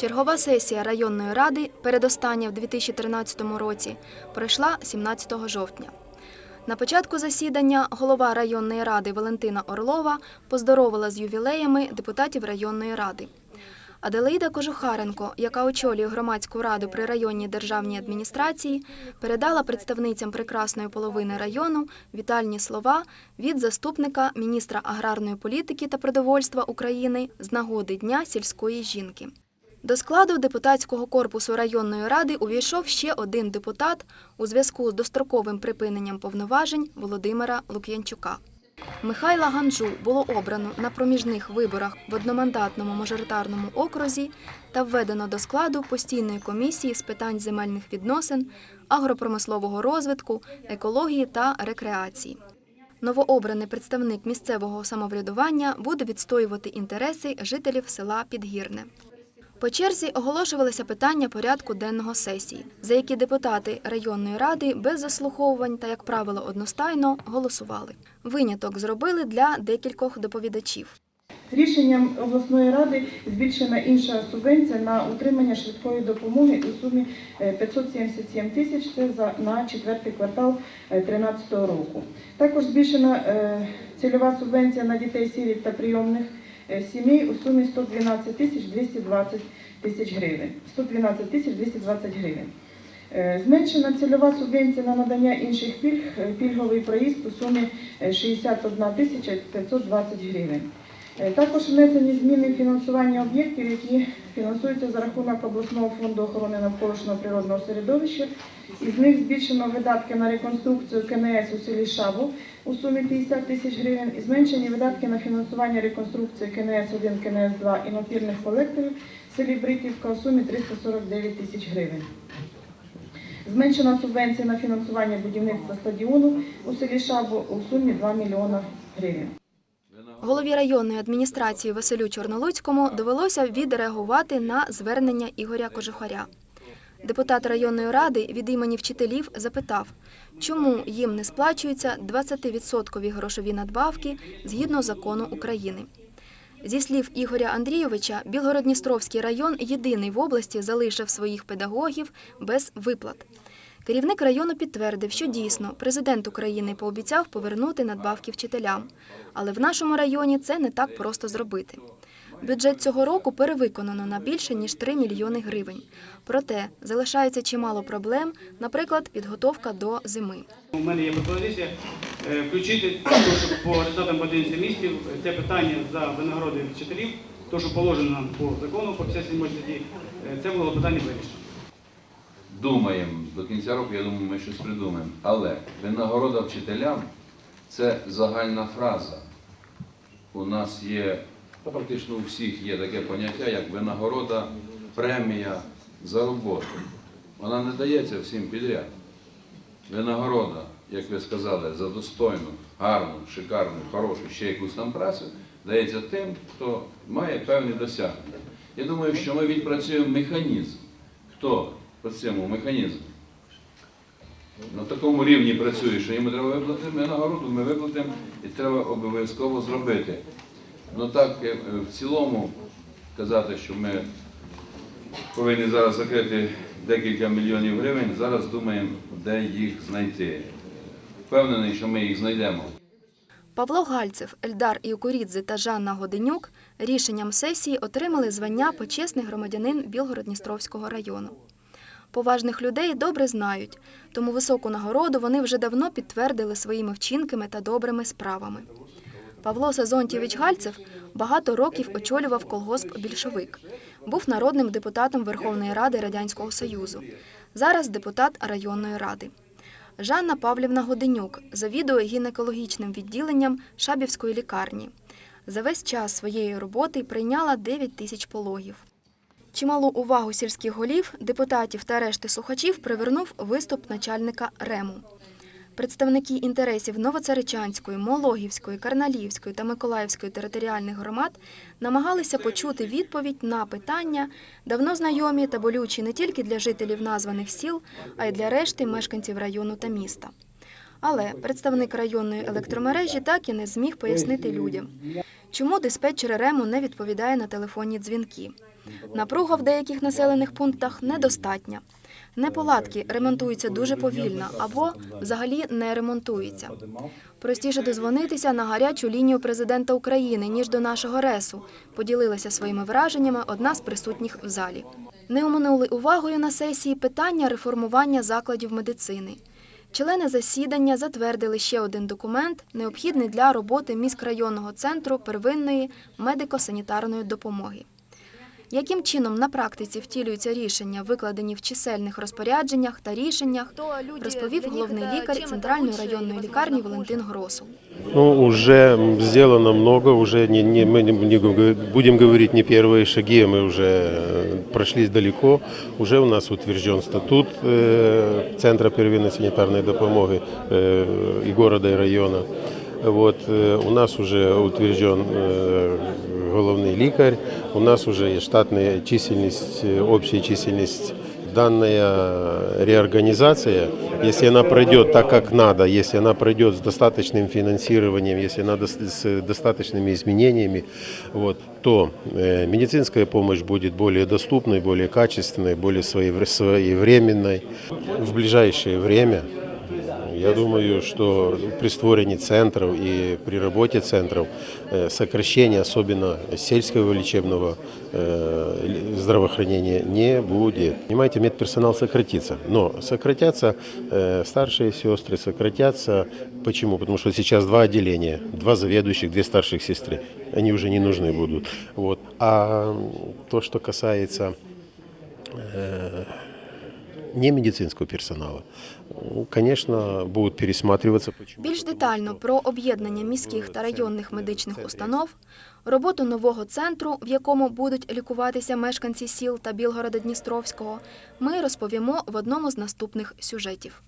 Чергова сесія районної ради, передостання в 2013 році, пройшла 17 жовтня. На початку засідання голова районної ради Валентина Орлова поздоровила з ювілеями депутатів районної ради. Аделаїда Кожухаренко, яка очолює громадську раду при районній державній адміністрації, передала представницям прекрасної половини району вітальні слова від заступника міністра аграрної політики та продовольства України з нагоди Дня сільської жінки. До складу депутатського корпусу районної ради увійшов ще один депутат у зв'язку з достроковим припиненням повноважень Володимира Лук'янчука. Михайла Ганжу було обрано на проміжних виборах в одномандатному мажоритарному окрузі та введено до складу постійної комісії з питань земельних відносин, агропромислового розвитку, екології та рекреації. Новообраний представник місцевого самоврядування буде відстоювати інтереси жителів села Підгірне. По черзі оголошувалися питання порядку денного сесії, за які депутати районної ради без заслуховувань та, як правило, одностайно голосували. Виняток зробили для декількох доповідачів. Рішенням обласної ради збільшена інша субвенція на утримання швидкої допомоги у сумі е, 577 тисяч. Це на четвертий квартал 2013 року. Також збільшена е, цільова субвенція на дітей сиріт та прийомних е, сімей у сумі 112 тисяч 220 тисяч гривень. 112 тисяч 220 гривень. Е, Зменшена цільова субвенція на надання інших пільг, е, пільговий проїзд у сумі е, 61 тисяча 520 гривень. Е, Також внесені зміни фінансування об'єктів, які фінансуються за рахунок обласного фонду охорони навколишнього природного середовища. Із них збільшено видатки на реконструкцію КНС у селі Шабу у сумі 50 тисяч гривень і зменшені видатки на фінансування реконструкції КНС 1 КНС 2 і напірних колекторів в селі Бритівка у сумі 349 тисяч гривень. Зменшена субвенція на фінансування будівництва стадіону у селі Шабу у сумі 2 мільйона гривень. Голові районної адміністрації Василю Чорнолуцькому довелося відреагувати на звернення Ігоря Кожухаря. Депутат районної ради від імені вчителів запитав, чому їм не сплачуються 20% грошові надбавки згідно закону України. Зі слів Ігоря Андрійовича, Білгородністровський район єдиний в області залишив своїх педагогів без виплат. Керівник району підтвердив, що дійсно президент України пообіцяв повернути надбавки вчителям, але в нашому районі це не так просто зробити. Бюджет цього року перевиконано на більше ніж 3 мільйони гривень. Проте залишається чимало проблем, наприклад, підготовка до зими. У мене є пропозиція е, включити, то, що по результатам 11 місяців це питання за винагороди вчителів, то, що положено нам по закону, по 57 статті, е, це було питання вирішено. Думаємо до кінця року, я думаю, ми щось придумаємо. Але винагорода вчителям це загальна фраза. У нас є, практично у всіх є таке поняття, як винагорода, премія за роботу. Вона не дається всім підряд. Винагорода, як ви сказали, за достойну, гарну, шикарну, хорошу, ще якусь там працю, дається тим, хто має певні досягнення. Я думаю, що ми відпрацюємо механізм. Хто по цьому механізму? На такому рівні працює, що йому треба виплатити винагороду, ми виплатимо і треба обов'язково зробити. Ну так, е, в цілому казати, що ми повинні зараз закрити декілька мільйонів гривень, зараз думаємо, де їх знайти. Впевнений, що ми їх знайдемо. Павло Гальцев, Ельдар Іокурідзе та Жанна Годенюк рішенням сесії отримали звання почесний громадянин Білгород-Дністровського району. Поважних людей добре знають, тому високу нагороду вони вже давно підтвердили своїми вчинками та добрими справами. Павло Сазонтєвич Гальцев багато років очолював колгосп більшовик, був народним депутатом Верховної Ради Радянського Союзу. Зараз депутат районної ради. Жанна Павлівна Годенюк завідує гінекологічним відділенням Шабівської лікарні. За весь час своєї роботи прийняла 9 тисяч пологів. Чималу увагу сільських голів, депутатів та решти слухачів привернув виступ начальника РЕМу. Представники інтересів Новоцаричанської, Мологівської, Карналівської та Миколаївської територіальних громад намагалися почути відповідь на питання, давно знайомі та болючі не тільки для жителів названих сіл, а й для решти мешканців району та міста. Але представник районної електромережі так і не зміг пояснити людям, чому диспетчер РЕМу не відповідає на телефонні дзвінки. Напруга в деяких населених пунктах недостатня. Неполадки ремонтуються дуже повільно або взагалі не ремонтуються. Простіше дозвонитися на гарячу лінію президента України, ніж до нашого ресу, поділилася своїми враженнями одна з присутніх в залі. Не оминули увагою на сесії питання реформування закладів медицини. Члени засідання затвердили ще один документ, необхідний для роботи міськрайонного центру первинної медико-санітарної допомоги Яким чином на практиці втілюються рішення, викладені в чисельних розпорядженнях та рішеннях, розповів головний лікар Центральної районної лікарні Валентин Гросу. Ну, уже сделано много, уже не, не, мы не, не г- будем говорить не первые шаги, мы уже э, прошли далеко. Уже у нас утвержден статут э, Центра первинной санитарной допомоги э, и города, и района. Вот, э, у нас уже утвержден э, головний лікар, у нас уже есть штатная численность, э, общая численность данная реорганизация, если она пройдет так, как надо, если она пройдет с достаточным финансированием, если она с достаточными изменениями, вот, то медицинская помощь будет более доступной, более качественной, более своевре- своевременной. В ближайшее время я думаю, что при створении центров и при работе центров э, сокращения, особенно сельского лечебного э, здравоохранения, не будет. Понимаете, медперсонал сократится, но сократятся э, старшие сестры, сократятся. Почему? Потому что сейчас два отделения, два заведующих, две старших сестры. Они уже не нужны будут. Вот. А то, что касается не медицинского персонала, ну, будуть пересматриватися. Більш детально про об'єднання міських та районних медичних установ, роботу нового центру, в якому будуть лікуватися мешканці сіл та Білгорода Дністровського, ми розповімо в одному з наступних сюжетів.